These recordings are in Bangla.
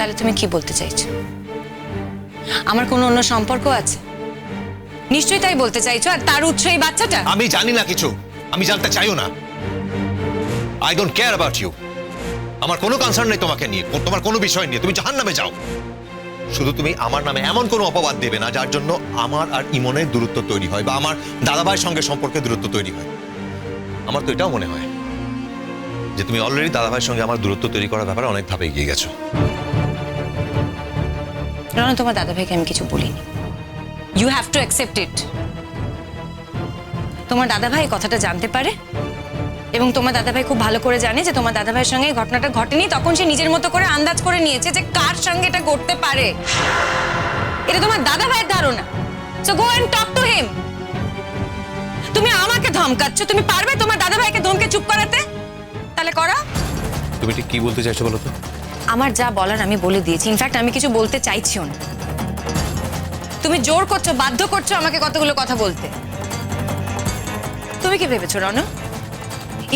তাহলে তুমি কি বলতে চাইছো? আমার কোনো অন্য সম্পর্ক আছে? নিশ্চয়ই তাই বলতে চাইছো, আর তার উৎস এই বাচ্চাটা? আমি জানি না কিছু। আমি জানতে চাইও না। I don't care about you আমার কোনো কনসার্ন নেই তোমাকে নিয়ে তোমার কোনো বিষয় নিয়ে। তুমি জাহান নামে যাও। শুধু তুমি আমার নামে এমন কোনো অপবাদ দেবে না, যার জন্য আমার আর ইমনের দূরত্ব তৈরি হয়, বা আমার দাদাভাইয়ের সঙ্গে সম্পর্কে দূরত্ব তৈরি হয়। আমার তো এটাও মনে হয় যে তুমি অলরেডি দাদাভাইয়ের সঙ্গে আমার দূরত্ব তৈরি করার ব্যাপারে অনেক ধাপে এগিয়ে গেছো। রনা তোমার দাদা ভাইকে আমি কিছু বলিনি। You have to accept it তোমার দাদাভাই এই কথাটা জানতে পারে এবং তোমার দাদাভাই খুব ভালো করে জানে যে তোমার দাদা ভাইয়ের সঙ্গে এই ঘটনাটা ঘটেনি, তখন সে নিজের মতো করে আন্দাজ করে নিয়েছে যে কার সঙ্গে এটা ঘটতে পারে। এটা তোমার দাদা ভাইয়ের ধারণা। So go and talk to him তুমি আমাকে ধমকাচ্ছ, তুমি পারবে তোমার দাদাভাইকে ধমকে চুপ করাতে? তাহলে করা তুমি ঠিক কি বলতে চাইছো বলো তো? আমার যা বলার আমি বলে দিয়েছি। ইনফ্যাক্ট আমি কিছু বলতে চাইছিও না। তুমি জোর করছ বাধ্য করছ আমাকে কতগুলো কথা বলতে। তুমি কি ভেবেছো রন?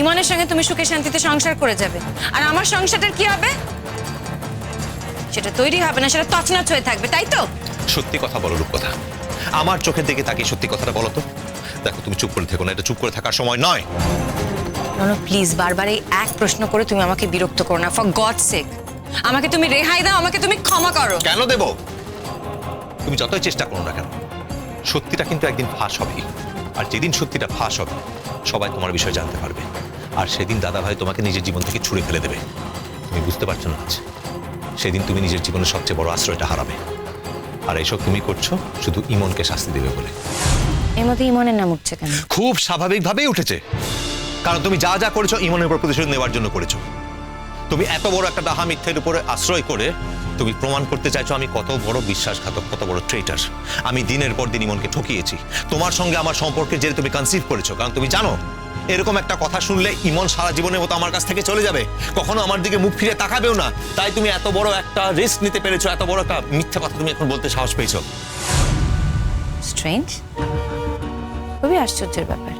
ইমনের সঙ্গে তুমি সুখে শান্তিতে সংসার করে যাবে। আর আমার সংসারটার কি হবে? সেটা তৈরি হবে না সেটা তছনছ হয়ে থাকবে তাই তো? সত্যি কথা বলো রূপকথা। আমার চোখের দিকে তাকিয়ে সত্যি কথাটা বলো তো। দেখো তুমি চুপ করে থেকো না এটা চুপ করে থাকার সময় নয়। রন প্লিজ বারবার এই এক প্রশ্ন করে তুমি আমাকে বিরক্ত করো না ফর গড সেক আমাকে তুমি রেহাই দাও আমাকে তুমি ক্ষমা করো। কেন দেব? তুমি যতই চেষ্টা করো না কেন সত্যিটা কিন্তু একদিন ফাঁস হবে আর যেদিন সত্যিটা ফাঁস হবে সবাই তোমার বিষয়ে জানতে পারবে। আর সেদিন দাদা ভাই তোমাকে নিজের জীবন থেকে ছুঁড়ে ফেলে দেবে। তুমি বুঝতে পারছ না আজ? সেদিন তুমি নিজের জীবনের সবচেয়ে বড় আশ্রয়টা হারাবে। আর এইসব তুমি করছ শুধু ইমনকে শাস্তি দেবে বলে। এর মধ্যে ইমনের নাম উঠছে কেন? খুব স্বাভাবিকভাবেই উঠেছে। কারণ তুমি যা যা করেছ ইমনের উপর প্রতিশোধ নেওয়ার জন্য করেছ। তুমি এত বড় একটা ডাহা মিথ্যের উপরে আশ্রয় করে তুমি প্রমাণ করতে চাইছো আমি কত বড় বিশ্বাসঘাতক, কত বড় ট্রেটার আমি দিনের পর দিন ইমনকে ঠকিয়েছি। তোমার সঙ্গে আমার সম্পর্কে যে তুমি কনসিভ করেছ, কারণ তুমি জানো, এরকম একটা কথা শুনলে ইমন সারা জীবনের মতো আমার কাছ থেকে চলে যাবে। কখনো আমার দিকে মুখ ফিরে তাকাবেও না। তাই তুমি এত বড় একটা রিস্ক নিতে পেরেছ, এত বড় একটা মিথ্যা কথা তুমি এখন বলতে সাহস পেয়েছ। স্ট্রেঞ্জ খুবই আশ্চর্যের ব্যাপার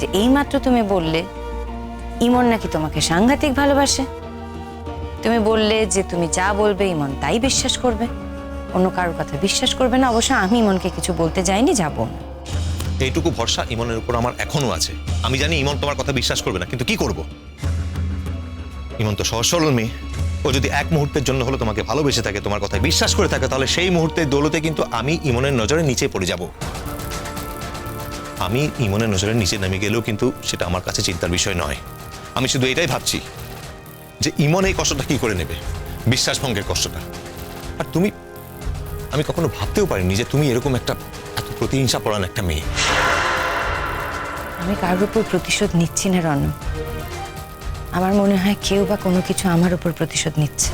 যে এইমাত্র তুমি বললে, ইমন নাকি তোমাকে সাংঘাতিক ভালোবাসে। তুমি বললে যে তুমি যা বলবে, ইমন তাই বিশ্বাস করবে। অন্য কারোর কথা বিশ্বাস করবে না, অবশ্য আমি ইমনকে কিছু বলতে যাইনি, যাব। এইটুকু ভরসা ইমনের উপর আমার এখনও আছে। আমি জানি ইমন তোমার কথা বিশ্বাস করবে না, কিন্তু কি করব? ইমন তো সহজ সরল মেয়ে। ও যদি এক মুহূর্তের জন্য হলো তোমাকে ভালোবেসে থাকে, তোমার কথায় বিশ্বাস করে থাকে, তাহলে সেই মুহূর্তে দৌলতে কিন্তু আমি ইমনের নজরে নিচে পড়ে যাব। আমি ইমনের নজরে নিচে নেমে গেলেও কিন্তু সেটা আমার কাছে চিন্তার বিষয় নয়। আমি শুধু এটাই ভাবছি। যে ইমন এই কষ্টটা কি করে নেবে? বিশ্বাস ভঙ্গের কষ্টটা। আর তুমি, আমি কখনো ভাবতেও পারিনি যে তুমি এরকম একটা এত প্রতিহিংসা পড়ান একটা মেয়ে। আমি কারোর উপর প্রতিশোধ নিচ্ছি না, রন। আমার মনে হয় কেউ বা কোনো কিছু আমার উপর প্রতিশোধ নিচ্ছে।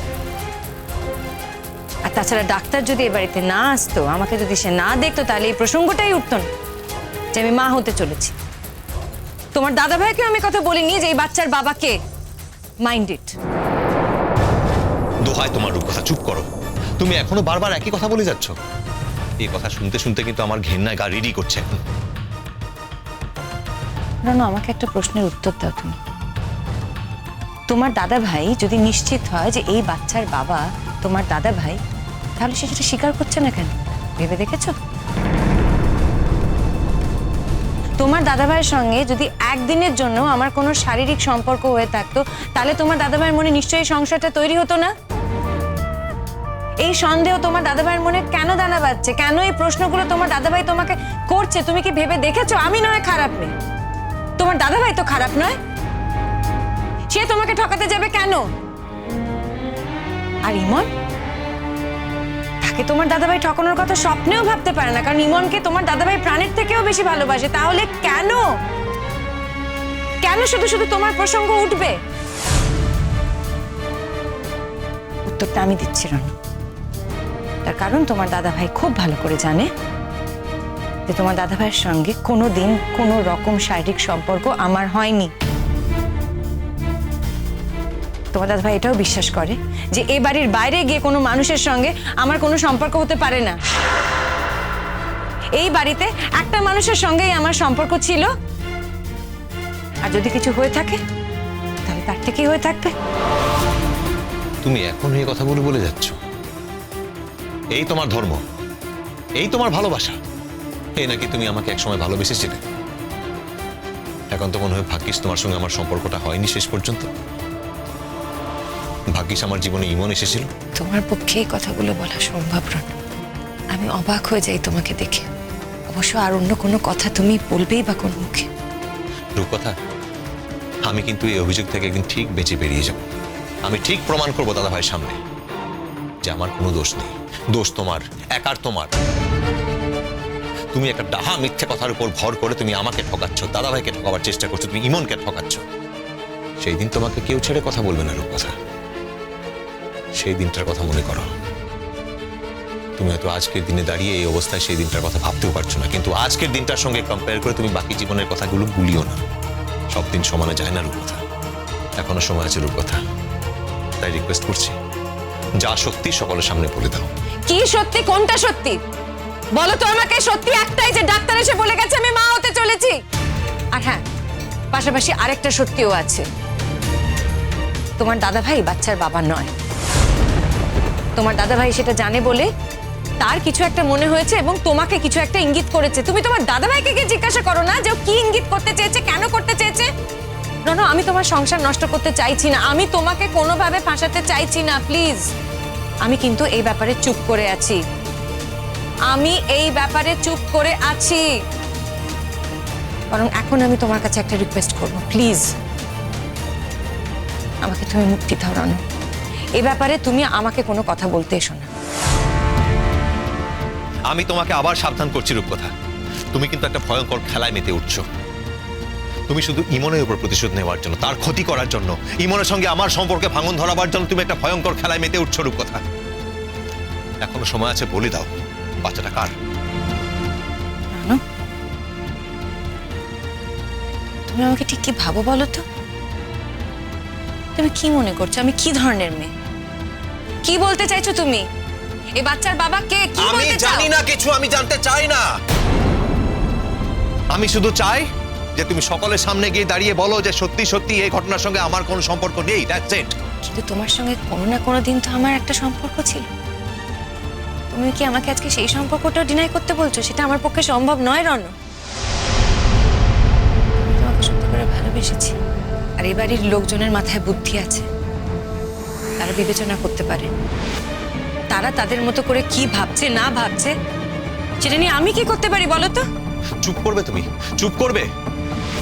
আর তাছাড়া ডাক্তার যদি এ বাড়িতে না আসতো, আমাকে যদি সে না দেখতো, তাহলে এই প্রসঙ্গটাই উঠতো না যে আমি মা হতে চলেছি। তোমার দাদা ভাইকে আমি কথা বলিনি যে এই বাচ্চার বাবাকে মাইন্ড ইট দোহায় তোমার রূপকথা চুপ করো। তুমি এখনও বারবার একই কথা বলে যাচ্ছ। এই কথা শুনতে শুনতে কিন্তু আমার ঘেন্নায় গা রেডি করছে এখন। রানু আমাকে একটা প্রশ্নের উত্তর দাও তুমি। তোমার দাদা ভাই যদি নিশ্চিত হয় যে এই বাচ্চার বাবা তোমার দাদা ভাই তাহলে সে সেটা স্বীকার করছে না কেন? ভেবে দেখেছ? তোমার দাদাভাইয়ের সঙ্গে যদি একদিনের জন্য আমার কোনো শারীরিক সম্পর্ক হয়ে থাকতো, তাহলে তোমার দাদাভাইয়ের মনে নিশ্চয়ই সংসারটা তৈরি হতো না? এই সন্দেহ তোমার দাদাভাইয়ের মনে কেন দানা বাচ্ছে কেন এই প্রশ্নগুলো তোমার দাদাভাই তোমাকে করছে? তুমি কি ভেবে দেখেছ? আমি নয়, খারাপ মেয়ে। তোমার দাদাভাই তো খারাপ নয়। সে তোমাকে ঠকাতে যাবে কেন? আর ইমন? তাকে তোমার দাদাভাই ঠকানোর কথা স্বপ্নেও ভাবতে পারে না। কারণ ইমনকে তোমার দাদাভাই প্রাণের থেকেও বেশি ভালোবাসে। তাহলে কেন? কেন শুধু শুধু তোমার প্রসঙ্গ উঠবে? উত্তরটা আমি দিচ্ছি, রন। তার কারণ তোমার দাদাভাই খুব ভালো করে জানে যে তোমার দাদাভাইয়ের সঙ্গে কোনো দিন কোনো রকম শারীরিক সম্পর্ক আমার হয়নি। তোমার দাদাভাই এটাও বিশ্বাস করে যে এ বাড়ির বাইরে গিয়ে কোনো মানুষের সঙ্গে আমার কোনো সম্পর্ক হতে পারে না। এই বাড়িতে একটা মানুষের সঙ্গেই আমার সম্পর্ক ছিল। আর যদি কিছু হয়ে থাকে, তাহলে তার থেকেই হয়ে থাকবে। তুমি এখন এই কথা বলে বলে যাচ্ছ। এই তোমার ধর্ম। এই তোমার ভালোবাসা। এই নাকি তুমি আমাকে একসময় ভালোবেসেছিলে। এখন তো মনে হয় ভাগ্যিস তোমার সঙ্গে আমার সম্পর্কটা হয়নি শেষ পর্যন্ত। ভাগ্যিস আমার জীবনে ইমন এসেছিল। তোমার পক্ষে এই কথাগুলো বলা সম্ভব নয়। আমি অবাক হয়ে যাই তোমাকে দেখে। অবশ্য আর অন্য কোনো কথা তুমি বলবেই বা কোন মুখে। রূপকথা আমি কিন্তু এই অভিযোগ থেকে একদিন ঠিক বেঁচে বেরিয়ে যাব। আমি ঠিক প্রমাণ করব দাদা ভাইয়ের সামনে যে আমার কোনো দোষ নেই। দোষ তোমার একার তোমার। তুমি একটা ডাহা মিথ্যে কথার উপর ভর করে তুমি আমাকে ঠকাচ্ছ দাদা ভাইকে ঠকাবার চেষ্টা করছ তুমি ইমনকে ঠকাচ্ছ। সেই দিন তোমাকে কেউ ছেড়ে কথা বলবে না রূপকথা। সেই দিনটার কথা মনে করো। তুমি হয়তো আজকের দিনে দাঁড়িয়ে এই অবস্থায় সেই দিনটার কথা ভাবতেও পারছ না, কিন্তু আজকের দিনটার সঙ্গে কম্পেয়ার করে তুমি বাকি জীবনের কথাগুলো ভুলিও না। সব দিন সমানে যায় না রূপকথা। এখনও সময় আছে রূপকথা। তাই রিকোয়েস্ট করছি, যা সত্যি সকলের সামনে বলে দাও। কি সত্যি? কোনটা সত্যি? বলো তো আমাকে, সত্যি একটাই যে ডাক্তার এসে বলে গেছে, আমি মা হতে চলেছি। আর হ্যাঁ পাশাপাশি আরেকটা সত্যিও আছে। তোমার দাদা ভাই বাচ্চার বাবা নয়। তোমার দাদা ভাই সেটা জানে বলে তার কিছু একটা মনে হয়েছে এবং তোমাকে কিছু একটা ইঙ্গিত করেছে। তুমি তোমার দাদা ভাইকে গিয়ে জিজ্ঞাসা করো না যে কি ইঙ্গিত করতে চেয়েছে, কেন করতে চেয়েছে? না না, আমি তোমার সংসার নষ্ট করতে চাইছি না। আমি তোমাকে কোনোভাবে ফাঁসাতে চাইছি না প্লিজ আমি কিন্তু এই ব্যাপারে চুপ করে আছি। আমি এই ব্যাপারে চুপ করে আছি। বরং এখন আমি তোমার কাছে একটা রিকোয়েস্ট করব প্লিজ আমাকে তুমি মুক্তি দাও, রানু। এই ব্যাপারে তুমি আমাকে কোনো কথা বলতে এসো না। আমি তোমাকে আবার সাবধান করছি রূপকথা। তুমি কিন্তু একটা ভয়ঙ্কর খেলায় মেতে উঠছো। তুমি শুধু ইমনের উপর প্রতিশোধ নেওয়ার জন্য তার ক্ষতি করার জন্য ইমনের সঙ্গে আমার সম্পর্কে ভাঙন ধরাবার জন্য তুমি একটা ভয়ঙ্কর খেলায় মেতে উঠছো রূপকথা। এখনও সময় আছে বলে দাও বাচ্চাটা কার? তুমি আমাকে ঠিক কি ভাবো বলো তো? তুমি কি মনে করছ? আমি কি ধরনের মেয়ে? কি বলতে চাইছো তুমি? এই বাচ্চার বাবা কে? কি আমি বলতে চাও? জানি না কিছু আমি জানতে চাই না। আমি শুধু চাই যে তুমি সকলের সামনে গিয়ে দাঁড়িয়ে বলো যে সত্যি সত্যি এই ঘটনার সঙ্গে আমার কোনো সম্পর্ক নেই দ্যাটস ইট কিন্তু তোমার সঙ্গে কোনো না কোনো দিন তো আমার একটা সম্পর্ক ছিল। তুমি কি আমাকে আজকে সেই সম্পর্কটা ডিনাই করতে বলছো? সেটা আমার পক্ষে সম্ভব নয় রণ তোমাকে সত্যি করে ভালোবেসেছি। আর এই বাড়ির লোকজনের মাথায় বুদ্ধি আছে। বিবেচনা করতে পারে। তারা তাদের মতো করে কি ভাবছে না ভাবছে সেটা নিয়ে আমি কি করতে পারি বলো তো? চুপ করবে তুমি চুপ করবে?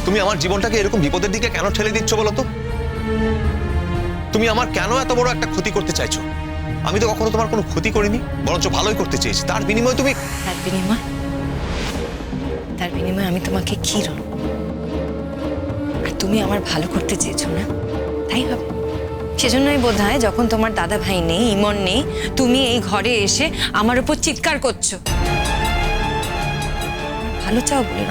তুমি আমার জীবনটাকে এরকম বিপদের দিকে কেন ঠেলে দিচ্ছ বলো তো? তুমি আমার কেন এত বড় একটা ক্ষতি করতে চাইছো? আমি তো কখনো তোমার কোনো ক্ষতি করিনি বরঞ্চ ভালোই করতে চেয়েছি। তার বিনিময়ে তুমি তার বিনিময়? তার বিনিময়ে আমি তোমাকে কি আর তুমি আমার ভালো করতে চেয়েছো না? তাই হবে। সেজন্যই বোধ হয় যখন তোমার দাদা ভাই নেই ইমন নেই তুমি এই ঘরে এসে আমার উপর চিৎকার করছ। ভালো চাও বলে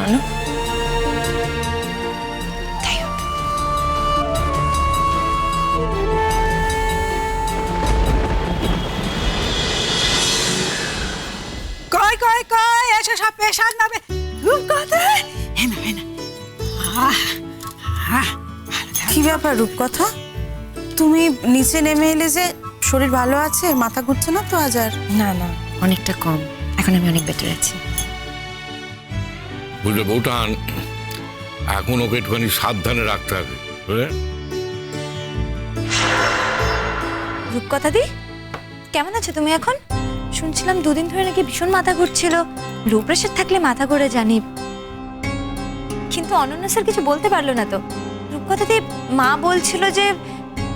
কয় এসে সব পেশার নামে কি ব্যাপার রূপকথা? তুমি নিচে নেমে এলে যে শরীর ভালো আছে মাথা ঘুরছে না তো আজ আর না না অনেকটা কম। এখন আমি অনেক বেটার আছি। বুঝলে বউটান এখন ওকে একটুখানি সাবধানে রাখতে হবে রূপকথা দি কেমন আছো তুমি এখন? শুনছিলাম দুদিন ধরে নাকি ভীষণ মাথা ঘুরছিল। লো প্রেশার থাকলে মাথা ঘুরে জানি। কিন্তু অনন্য স্যার কিছু বলতে পারল না তো। রূপকথা দি মা বলছিল যে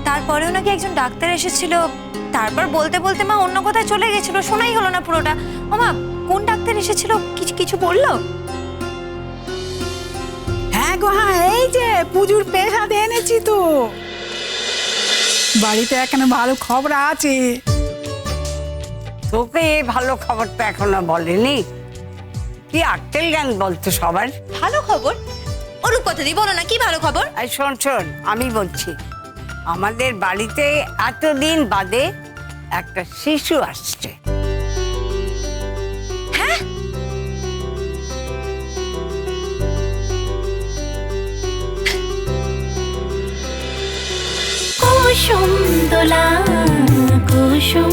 তারপরেও নাকি একজন ডাক্তার এসেছিল। তারপর বলতে বলতে মা অন্য কোথায় চলে গেছিল শোনাই হলো না পুরোটা। ও মা কোন ডাক্তার এসেছিল? কিছু কিছু বলল? হ্যাঁ গো হ্যাঁ এই যে পুজোর পেশাদ এনেছি তো। বাড়িতে এখানে ভালো খবর আছে। তোকে এই ভালো খবরটা এখনও বলেনি। কি আক্কেল জ্ঞান বলতো সবার? ভালো খবর? ও রূপকথা দি বলো না কি ভালো খবর? আর শোন শোন আমি বলছি আমাদের বাড়িতে এতদিন বাদে একটা শিশু আসছে। কুসুম দোলা কুসুম